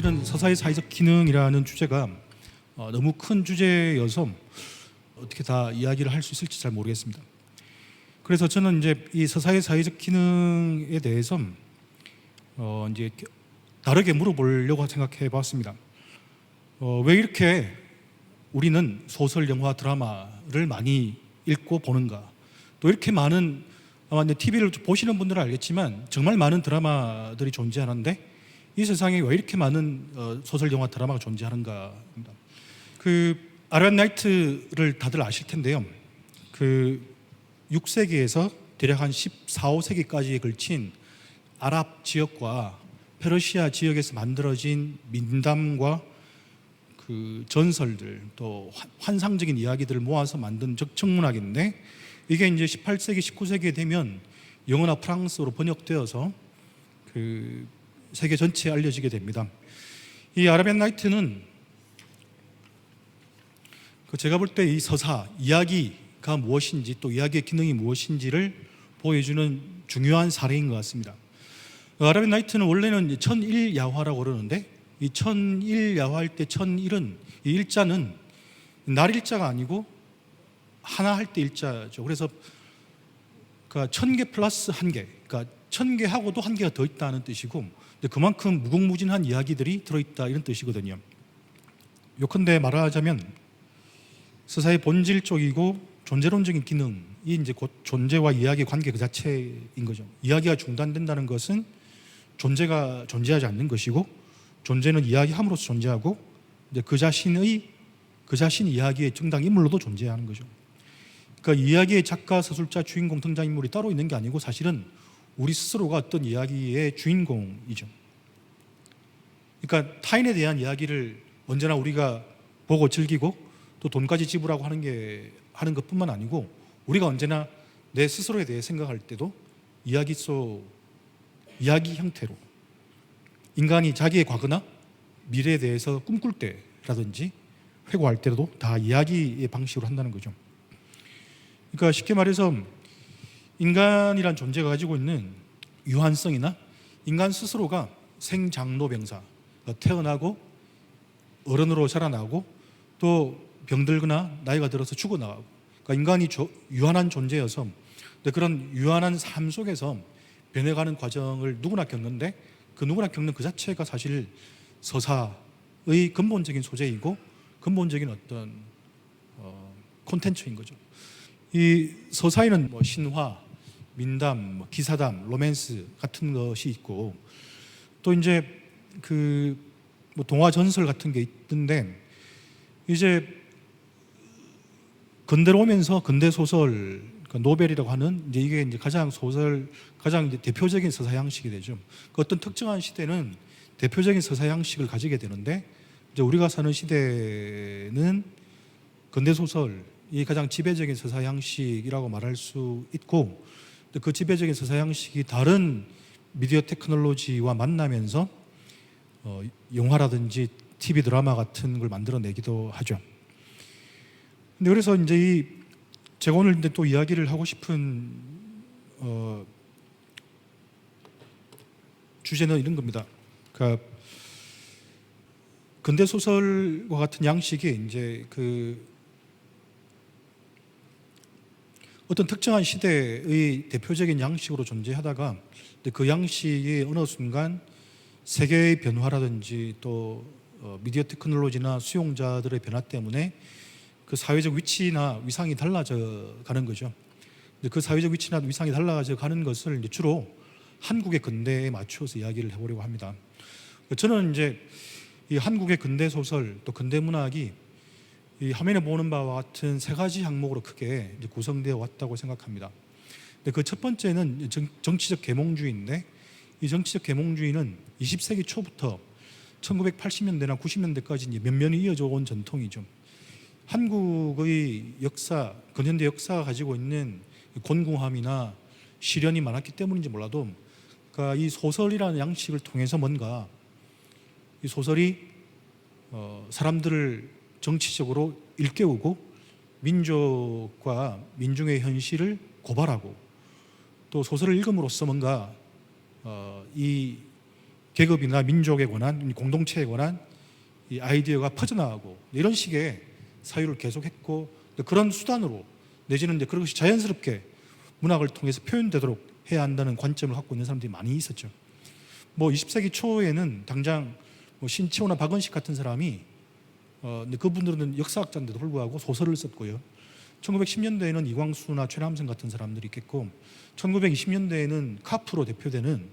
사실은 서사의 사회적 기능이라는 주제가 어, 너무 큰 주제여서 어떻게 다 이야기를 할 수 있을지 잘 모르겠습니다. 그래서 저는 이제 이 서사의 사회적 기능에 대해서 어 이제 다르게 물어보려고 생각해 봤습니다. 어, 왜 이렇게 우리는 소설, 영화, 드라마를 많이 읽고 보는가? 또 이렇게 많은 아마 이제 TV를 보시는 분들은 알겠지만 정말 많은 드라마들이 존재하는데 이 세상에 왜 이렇게 많은 어, 소설, 영화, 드라마가 존재하는가입니다. 그 아르반 나이트를 다들 아실 텐데요. 그 6세기에서 대략 한 14, 5세기까지에 걸친 아랍 지역과 페르시아 지역에서 만들어진 민담과 그 전설들 또 환- 환상적인 이야기들을 모아서 만든 적청문학인데 이게 이제 18세기, 19세기에 되면 영어나 프랑스어로 번역되어서 그 세계 전체에 알려지게 됩니다. 이 아라비안 나이트는 그 제가 볼 때 이 서사 이야기가 무엇인지 또 이야기의 기능이 무엇인지를 보여주는 중요한 사례인 것 같습니다. 아라비안 나이트는 원래는 천일 야화라고 그러는데 이 천일 야화할 때 천일은 이 일자는 날 일자가 아니고 하나 할 때 일자죠. 그래서 그러니까 천 개 플러스 한 개, 그러니까 천 개 하고도 한 개가 더 있다는 뜻이고, 근데 그만큼 무궁무진한 이야기들이 들어있다 이런 뜻이거든요. 요컨대 말하자면 서사의 본질 쪽이고 존재론적인 기능이 이제 곧 존재와 이야기 관계 그 자체인 거죠. 이야기가 중단된다는 것은 존재가 존재하지 않는 것이고 존재는 이야기함으로써 존재하고 이제 그 자신의 그 자신 이야기의 정당 인물로도 존재하는 거죠. 그러니까 이야기의 작가, 서술자, 주인공, 등장 인물이 따로 있는 게 아니고 사실은 우리 스스로가 어떤 이야기의 주인공이죠. 그러니까 타인에 대한 이야기를 언제나 우리가 보고 즐기고 또 돈까지 지불하고 하는 게 하는 것뿐만 아니고 우리가 언제나 내 스스로에 대해 생각할 때도 이야기 속 이야기 형태로 인간이 자기의 과거나 미래에 대해서 꿈꿀 때라든지 회고할 때도 다 이야기의 방식으로 한다는 거죠. 그러니까 쉽게 말해서 인간이란 존재가 가지고 있는 유한성이나 인간 스스로가 생장로병사 그러니까 태어나고 어른으로 자라나고 또 병들거나 나이가 들어서 죽어나가고 그러니까 인간이 조- 유한한 존재여서 그런 유한한 삶 속에서 변해가는 과정을 누구나 겪는데 그 누구나 겪는 그 자체가 사실 서사의 근본적인 소재이고 근본적인 어떤 어, 콘텐츠인 거죠. 이 서사에는 뭐 신화, 민담, 뭐 기사담, 로맨스 같은 것이 있고 또 이제 그 뭐 동화 전설 같은 게 있던데 이제 근대로 오면서 근대 소설 그 노벨이라고 하는 이제 이게 이제 가장 소설 가장 이제 대표적인 서사 양식이 되죠. 그 어떤 특정한 시대는 대표적인 서사 양식을 가지게 되는데 이제 우리가 사는 시대는 근대 소설이 가장 지배적인 서사 양식이라고 말할 수 있고 또 그 지배적인 서사 양식이 다른 미디어 테크놀로지와 만나면서 어, 영화라든지 TV 드라마 같은 걸 만들어내기도 하죠. 근데 그래서 이제 이 제가 오늘 이제 또 이야기를 하고 싶은 어, 주제는 이런 겁니다. 그러니까 근대 소설과 같은 양식이 이제 그 어떤 특정한 시대의 대표적인 양식으로 존재하다가 그 양식이 어느 순간 세계의 변화라든지 또 어, 미디어 테크놀로지나 수용자들의 변화 때문에 그 사회적 위치나 위상이 달라져 가는 거죠. 그 사회적 위치나 위상이 달라져 가는 것을 주로 한국의 근대에 맞추어서 이야기를 해보려고 합니다. 저는 이제 이 한국의 근대 소설 또 근대 문학이 이 화면에 보는 바와 같은 세 가지 항목으로 크게 구성되어 왔다고 생각합니다. 근데 그 첫 번째는 정, 정치적 계몽주의인데 이 정치적 계몽주의는 20세기 초부터 1980년대나 90년대까지 이제 면면이 이어져 온 전통이죠. 한국의 역사, 근현대 역사가 가지고 있는 곤궁함이나 시련이 많았기 때문인지 몰라도 그러니까 이 소설이라는 양식을 통해서 뭔가 이 소설이 어, 사람들을 정치적으로 일깨우고 민족과 민중의 현실을 고발하고 또 소설을 읽음으로써 뭔가 어, 이 계급이나 민족에 관한 공동체에 관한 이 아이디어가 퍼져나가고 이런 식의 사유를 계속했고 그런 수단으로 내지는 이제 그것이 자연스럽게 문학을 통해서 표현되도록 해야 한다는 관점을 갖고 있는 사람들이 많이 있었죠. 뭐 20세기 초에는 당장 뭐 신치호나 박은식 같은 사람이 어, 그분들은 역사학자인데도 불구하고 소설을 썼고요. 1910년대에는 이광수나 최남선 같은 사람들이 있겠고 1920년대에는 카프로 대표되는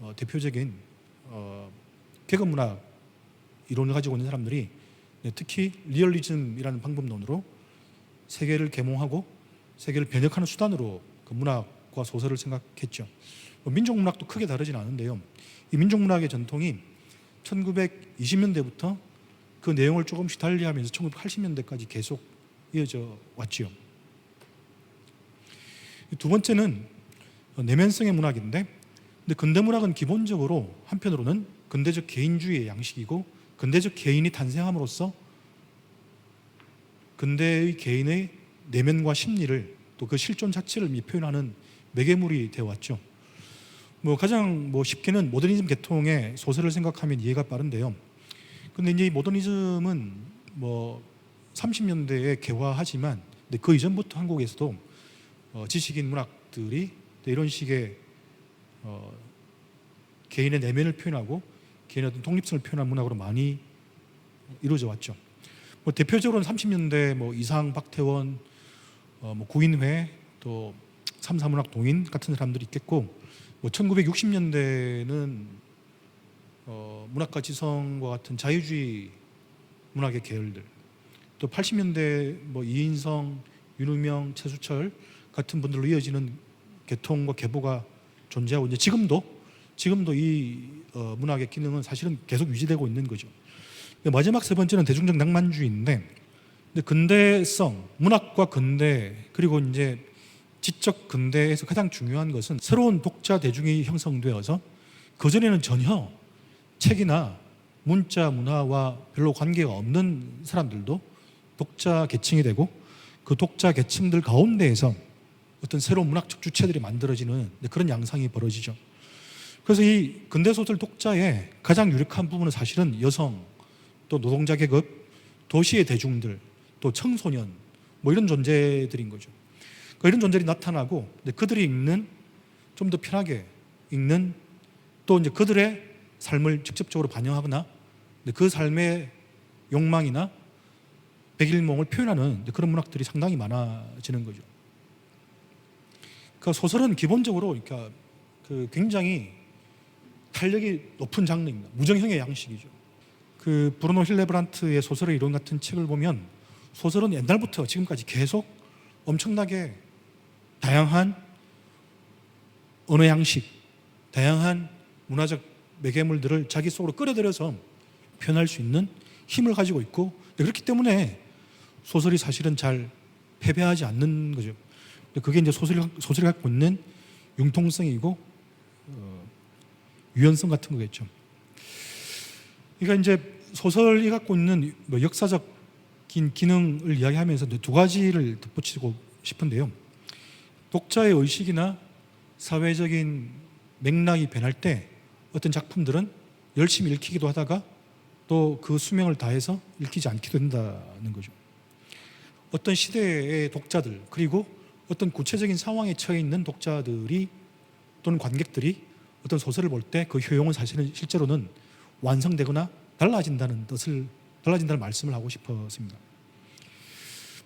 어, 대표적인 어, 계급 문학 이론을 가지고 있는 사람들이 네, 특히 리얼리즘이라는 방법론으로 세계를 계몽하고 세계를 변혁하는 수단으로 그 문학과 소설을 생각했죠. 뭐 민족 문학도 크게 다르진 않은데요. 이 민족 문학의 전통이 1920년대부터 그 내용을 조금씩 달리하면서 1980년대까지 계속 이어져 왔지요. 두 번째는 내면성의 문학인데, 근데 근대 문학은 기본적으로 한편으로는 근대적 개인주의의 양식이고 근대적 개인이 탄생함으로써 근대의 개인의 내면과 심리를 또 그 실존 자체를 표현하는 매개물이 되어 왔죠. 뭐 가장 뭐 쉽게는 모더니즘 계통의 소설을 생각하면 이해가 빠른데요. 근데 이제 이 모더니즘은 뭐 30년대에 개화하지만 근데 그 이전부터 한국에서도 어, 지식인 문학들이 이런 식의 어, 개인의 내면을 표현하고 개인의 어떤 독립성을 표현한 문학으로 많이 이루어져 왔죠. 뭐 대표적으로는 30년대 뭐 이상 박태원, 어, 뭐 구인회 또 삼사문학 동인 같은 사람들이 있겠고 뭐 1960년대는 어, 문학과 지성과 같은 자유주의 문학의 계열들 또 80년대 뭐 이인성, 윤우명, 최수철 같은 분들로 이어지는 계통과 계보가 존재하고 이제 지금도 지금도 이 어, 문학의 기능은 사실은 계속 유지되고 있는 거죠. 마지막 세 번째는 대중적 낭만주의인데 근데 근대성, 문학과 근대 그리고 이제 지적 근대에서 가장 중요한 것은 새로운 독자 대중이 형성되어서 그 전에는 전혀 책이나 문자 문화와 별로 관계가 없는 사람들도 독자 계층이 되고 그 독자 계층들 가운데에서 어떤 새로운 문학적 주체들이 만들어지는 그런 양상이 벌어지죠. 그래서 이 근대 소설 독자의 가장 유력한 부분은 사실은 여성, 또 노동자 계급, 도시의 대중들, 또 청소년 뭐 이런 존재들인 거죠. 그러니까 이런 존재들이 나타나고 그들이 읽는 좀 더 편하게 읽는 또 이제 그들의 삶을 직접적으로 반영하거나 그 삶의 욕망이나 백일몽을 표현하는 그런 문학들이 상당히 많아지는 거죠. 그 소설은 기본적으로 그러니까 그 굉장히 탄력이 높은 장르입니다. 무정형의 양식이죠. 그 브루노 힐레브란트의 소설의 이론 같은 책을 보면 소설은 옛날부터 지금까지 계속 엄청나게 다양한 언어 양식, 다양한 문화적 매개물들을 자기 속으로 끌어들여서 표현할 수 있는 힘을 가지고 있고 그렇기 때문에 소설이 사실은 잘 패배하지 않는 거죠. 그게 이제 소설이, 소설이 갖고 있는 융통성이고 어, 유연성 같은 거겠죠. 그러니까 이제 소설이 갖고 있는 뭐 역사적인 기능을 이야기하면서 두 가지를 덧붙이고 싶은데요. 독자의 의식이나 사회적인 맥락이 변할 때 어떤 작품들은 열심히 읽히기도 하다가 또 그 수명을 다해서 읽히지 않기도 된다는 거죠. 어떤 시대의 독자들 그리고 어떤 구체적인 상황에 처해 있는 독자들이 또는 관객들이 어떤 소설을 볼 때 그 효용은 사실은 실제로는 완성되거나 달라진다는 뜻을 달라진다는 말씀을 하고 싶었습니다.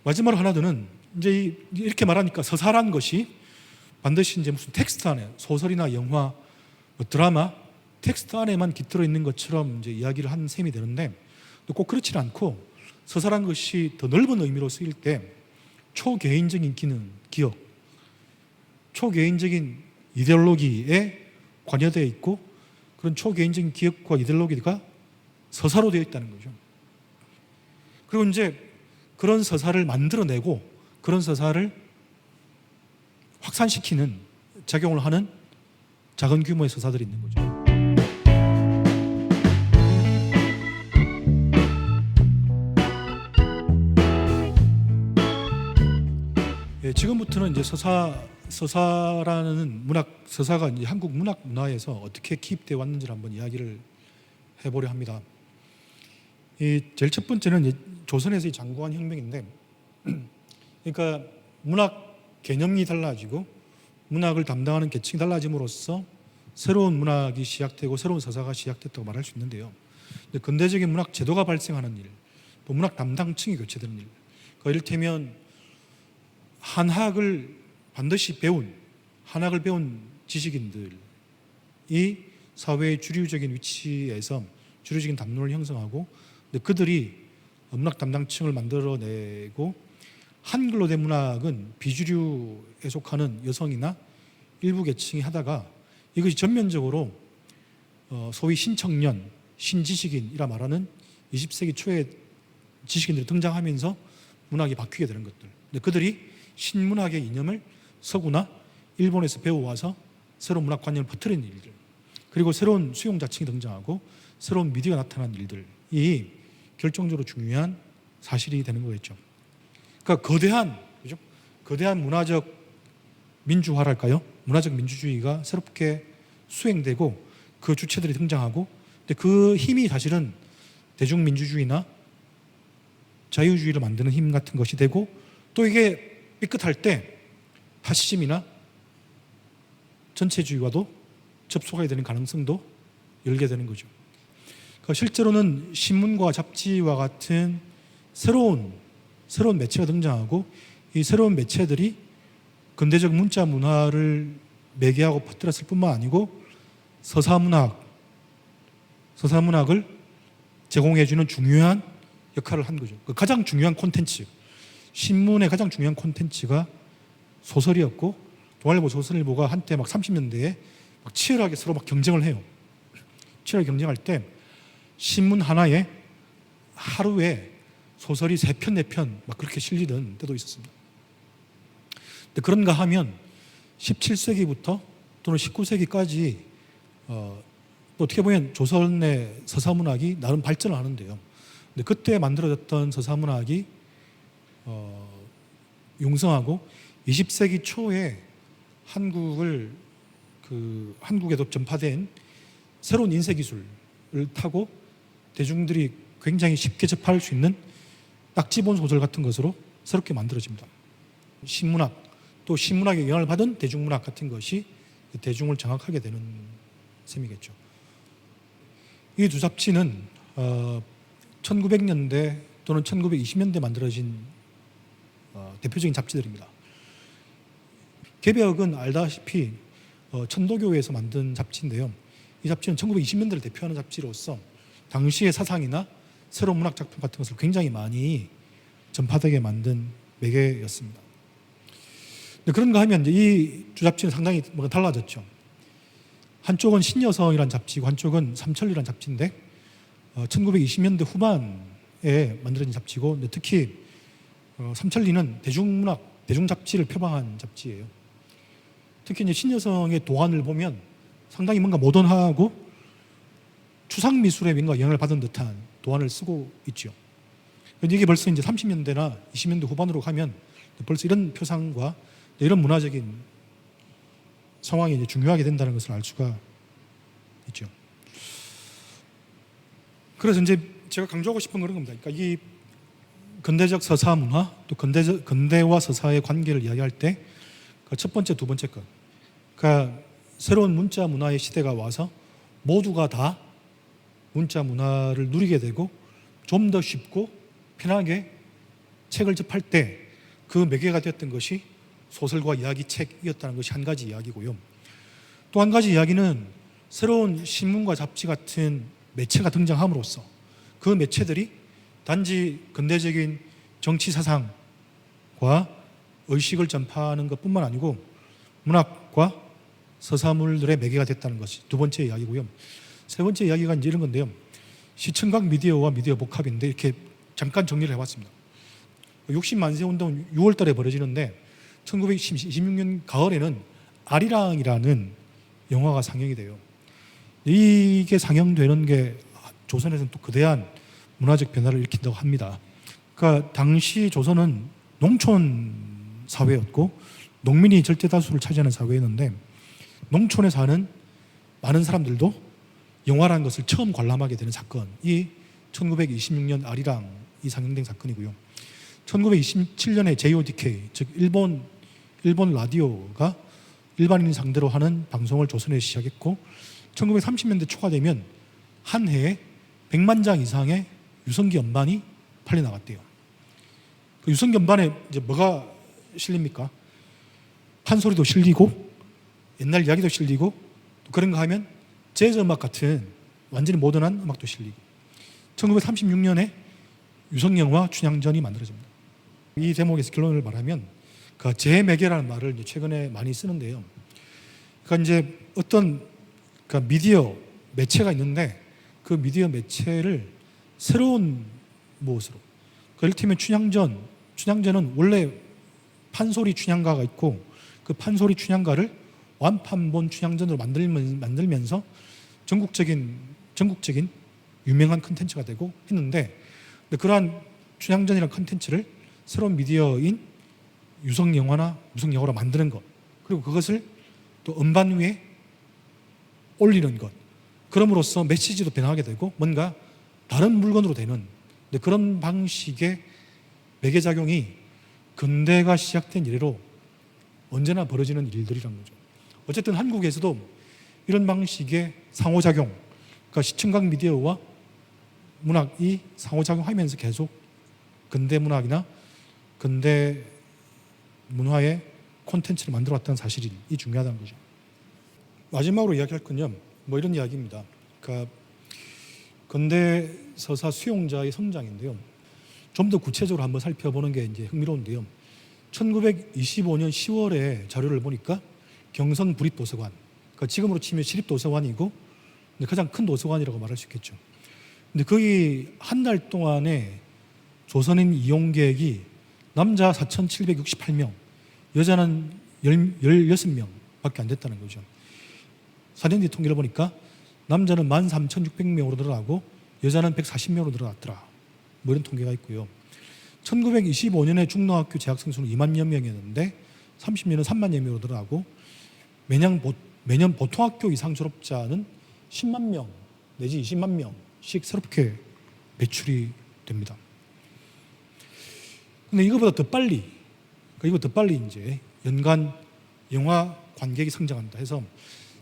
마지막으로 하나 더는 이제 이렇게 말하니까 서사란 것이 반드시 이제 무슨 텍스트 안에 소설이나 영화, 뭐 드라마 텍스트 안에만 깃들어 있는 것처럼 이제 이야기를 한 셈이 되는데 꼭 그렇지는 않고 서사란 것이 더 넓은 의미로 쓰일 때 초개인적인 기능, 기억, 초개인적인 이데올로기에 관여되어 있고 그런 초개인적인 기억과 이데올로기가 서사로 되어 있다는 거죠. 그리고 이제 그런 서사를 만들어내고 그런 서사를 확산시키는 작용을 하는 작은 규모의 서사들이 있는 거죠. 지금부터는 이제 서사 서사라는 문학 서사가 이제 한국 문학 문화에서 어떻게 기입되어 왔는지를 한번 이야기를 해보려 합니다. 이 제일 첫 번째는 조선에서의 장구한 혁명인데, 그러니까 문학 개념이 달라지고 문학을 담당하는 계층이 달라짐으로써 새로운 문학이 시작되고 새로운 서사가 시작됐다고 말할 수 있는데요. 근대적인 문학 제도가 발생하는 일, 또 문학 담당층이 교체되는 일. 그러니까 이를테면 한학을 반드시 배운 한학을 배운 지식인들이 사회의 주류적인 위치에서 주류적인 담론을 형성하고 그들이 문학 담당층을 만들어내고 한글로 된 문학은 비주류에 속하는 여성이나 일부 계층이 하다가 이것이 전면적으로 어, 소위 신청년, 신지식인이라 말하는 20세기 초에 지식인들이 등장하면서 문학이 바뀌게 되는 것들. 근데 그들이 신문학의 이념을 서구나 일본에서 배워와서 새로운 문학관념을 퍼뜨리는 일들. 그리고 새로운 수용자층이 등장하고 새로운 미디어가 나타난 일들이 결정적으로 중요한 사실이 되는 거겠죠. 그러니까 거대한 그죠? 거대한 문화적 민주화랄까요? 문화적 민주주의가 새롭게 수행되고 그 주체들이 등장하고 근데 그 힘이 사실은 대중민주주의나 자유주의를 만드는 힘 같은 것이 되고 또 이게 삐끗할 때 파시즘이나 전체주의와도 접촉하게 되는 가능성도 열게 되는 거죠. 그러니까 실제로는 신문과 잡지와 같은 새로운 새로운 매체가 등장하고 이 새로운 매체들이 근대적 문자 문화를 매개하고 퍼뜨렸을 뿐만 아니고 서사문학 서사문학을 제공해주는 중요한 역할을 한 거죠. 그 가장 중요한 콘텐츠 신문의 가장 중요한 콘텐츠가 소설이었고 동아일보 조선일보가 한때 막 30년대에 막 치열하게 서로 막 경쟁을 해요. 치열하게 경쟁할 때 신문 하나에 하루에 소설이 세 편, 네 편 막 그렇게 실리던 때도 있었습니다. 근데 그런가 하면 17세기부터 또는 19세기까지 어, 또 어떻게 보면 조선의 서사문학이 나름 발전을 하는데요. 근데 그때 만들어졌던 서사문학이 어, 융성하고 20세기 초에 한국을 그 한국에도 전파된 새로운 인쇄 기술을 타고 대중들이 굉장히 쉽게 접할 수 있는 딱지본 소설 같은 것으로 새롭게 만들어집니다. 신문학 또 신문학에 영향을 받은 대중문학 같은 것이 대중을 장악하게 되는 셈이겠죠. 이 두 잡지는 어, 1900년대 또는 1920년대 만들어진 어, 대표적인 잡지들입니다. 개벽은 알다시피 어, 천도교에서 만든 잡지인데요. 이 잡지는 1920년대를 대표하는 잡지로서 당시의 사상이나 새로운 문학 작품 같은 것을 굉장히 많이 전파되게 만든 매개였습니다. 그런가 하면 이 두 잡지는 상당히 뭔가 달라졌죠. 한쪽은 신여성이란 잡지고 한쪽은 삼천리란 잡지인데 어, 1920년대 후반에 만들어진 잡지고 특히 어, 삼천리는 대중문학 대중 잡지를 표방한 잡지예요. 특히 이제 신여성의 도안을 보면 상당히 뭔가 모던하고 추상 미술에 뭔가 영향을 받은 듯한 도안을 쓰고 있죠. 이게 벌써 이제 30년대나 20년대 후반으로 가면 벌써 이런 표상과 이런 문화적인 상황이 이제 중요하게 된다는 것을 알 수가 있죠. 그래서 이제 제가 강조하고 싶은 그런 겁니다. 그러니까 이 근대적 서사 문화 또 근대적 근대와 서사의 관계를 이야기할 때첫 번째, 두 번째 것. 그러니까 새로운 문자 문화의 시대가 와서 모두가 다 문자 문화를 누리게 되고 좀 더 쉽고 편하게 책을 접할 때 그 매개가 되었던 것이 소설과 이야기 책이었다는 것이 한 가지 이야기고요. 또 한 가지 이야기는 새로운 신문과 잡지 같은 매체가 등장함으로써 그 매체들이 단지 근대적인 정치 사상과 의식을 전파하는 것뿐만 아니고 문학과 서사물들의 매개가 됐다는 것이 두 번째 이야기고요. 세 번째 이야기가 이제 이런 건데요. 시청각 미디어와 미디어 복합인데 이렇게 잠깐 정리를 해봤습니다. 60만세 운동 6월 달에 벌어지는데 1926년 가을에는 아리랑이라는 영화가 상영이 돼요. 이게 상영되는 게 조선에서는 또 거대한 문화적 변화를 일으킨다고 합니다. 그러니까 당시 조선은 농촌 사회였고 농민이 절대 다수를 차지하는 사회였는데 농촌에 사는 많은 사람들도 영화라는 것을 처음 관람하게 되는 사건이 1926년 아리랑 이 상영된 사건이고요. 1927년에 JODK 즉 일본 일본 라디오가 일반인 상대로 하는 방송을 조선에 시작했고 1930년대 초가 되면 한 해에 100만 장 이상의 유성기 연반이 팔려 나갔대요. 그 유성기 연반에 이제 뭐가 실립니까? 판소리도 실리고 옛날 이야기도 실리고 또 그런 거 하면 재즈 음악 같은 완전히 모던한 음악도 실리고 1936년에 유성영화 춘향전이 만들어집니다. 이 대목에서 결론을 말하면 그 재매개라는 말을 최근에 많이 쓰는데요. 그러니까 이제 어떤 그 미디어 매체가 있는데 그 미디어 매체를 새로운 무엇으로? 그 이를테면 춘향전. 춘향전은 원래 판소리 춘향가가 있고 그 판소리 춘향가를 완판본 춘향전으로 만들면, 만들면 서 전국적인 전국적인 유명한 컨텐츠가 되고 했는데 그러한 춘향전이라는 컨텐츠를 새로운 미디어인 유성 영화나 무성 영화로 만드는 것 그리고 그것을 또 음반 위에 올리는 것 그럼으로써 메시지도 변화하게 되고 뭔가 다른 물건으로 되는 그런 방식의 매개 작용이 근대가 시작된 이래로 언제나 벌어지는 일들이란 거죠. 어쨌든 한국에서도 이런 방식의 상호작용, 그러니까 시청각 미디어와 문학이 상호작용하면서 계속 근대 문학이나 근대 문화의 콘텐츠를 만들어 왔다는 사실이 중요하다는 거죠. 마지막으로 이야기할 건요. 뭐 이런 이야기입니다. 그러니까 근대 서사 수용자의 성장인데요. 좀 더 구체적으로 한번 살펴보는 게 이제 흥미로운데요. 1925년 10월에 자료를 보니까 경성 부립도서관, 그러니까 지금으로 치면 시립도서관이고 가장 큰 도서관이라고 말할 수 있겠죠. 근데 거기 한 달 동안에 조선인 이용객이 남자 4,768명, 여자는 16명 밖에 안 됐다는 거죠. 사년 뒤 통계를 보니까 남자는 13,600명으로 늘어나고 여자는 140명으로 늘어났더라. 뭐 이런 통계가 있고요. 1925년에 중등학교 재학생 수는 2만여 명이었는데 30년은 3만여 명으로 늘어나고 매년, 보, 매년 보통학교 이상 졸업자는 10만 명 내지 20만 명씩 새롭게 배출이 됩니다. 근데 이거보다 더 빨리, 그러니까 이거 더 빨리 이제 연간 영화 관객이 성장한다 해서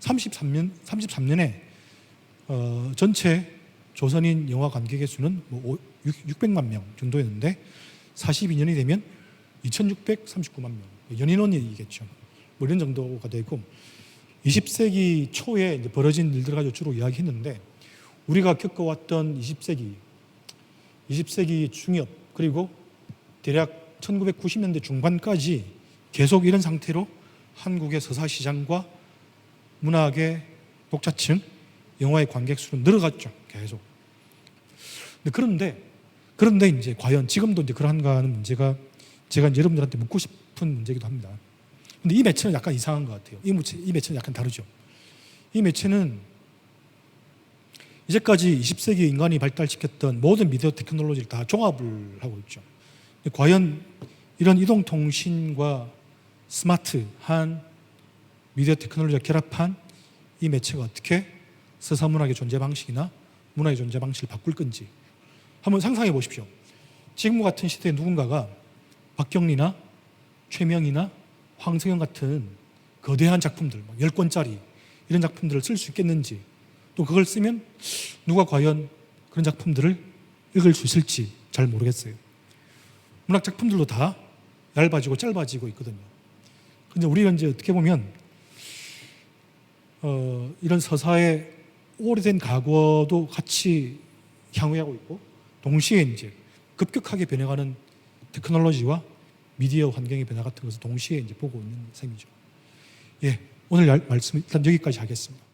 33년 33년에 어, 전체 조선인 영화 관객의 수는 뭐 600만 명 정도였는데 42년이 되면 2,639만 명 연인원이겠죠. 뭐 이런 정도가 되고 20세기 초에 이제 벌어진 일들 가지고 주로 이야기했는데 우리가 겪어왔던 20세기 20세기 중엽 그리고 대략 1990년대 중반까지 계속 이런 상태로 한국의 서사 시장과 문학의 독자층, 영화의 관객 수는 늘어갔죠. 계속. 그런데 그런데 이제 과연 지금도 이제 그러한가 하는 문제가 제가 이제 여러분들한테 묻고 싶은 문제이기도 합니다. 근데 이 매체는 약간 이상한 것 같아요. 이, 매체, 이 매체는 약간 다르죠. 이 매체는 이제까지 20세기 인간이 발달시켰던 모든 미디어 테크놀로지를 다 종합을 하고 있죠. 과연 이런 이동통신과 스마트한 미디어 테크놀로지가 결합한 이 매체가 어떻게 서사문학의 존재 방식이나 문화의 존재 방식을 바꿀 건지 한번 상상해 보십시오. 지금 같은 시대에 누군가가 박경리나 최명이나 황석영 같은 거대한 작품들, 10권짜리 이런 작품들을 쓸 수 있겠는지 또 그걸 쓰면 누가 과연 그런 작품들을 읽을 수 있을지 잘 모르겠어요. 문학 작품들도 다 얇아지고 짧아지고 있거든요. 근데 우리는 이제 어떻게 보면 어, 이런 서사의 오래된 과거도 같이 향유하고 있고 동시에 이제 급격하게 변해가는 테크놀로지와 미디어 환경의 변화 같은 것을 동시에 이제 보고 있는 셈이죠. 예, 오늘 말씀 일단 여기까지 하겠습니다.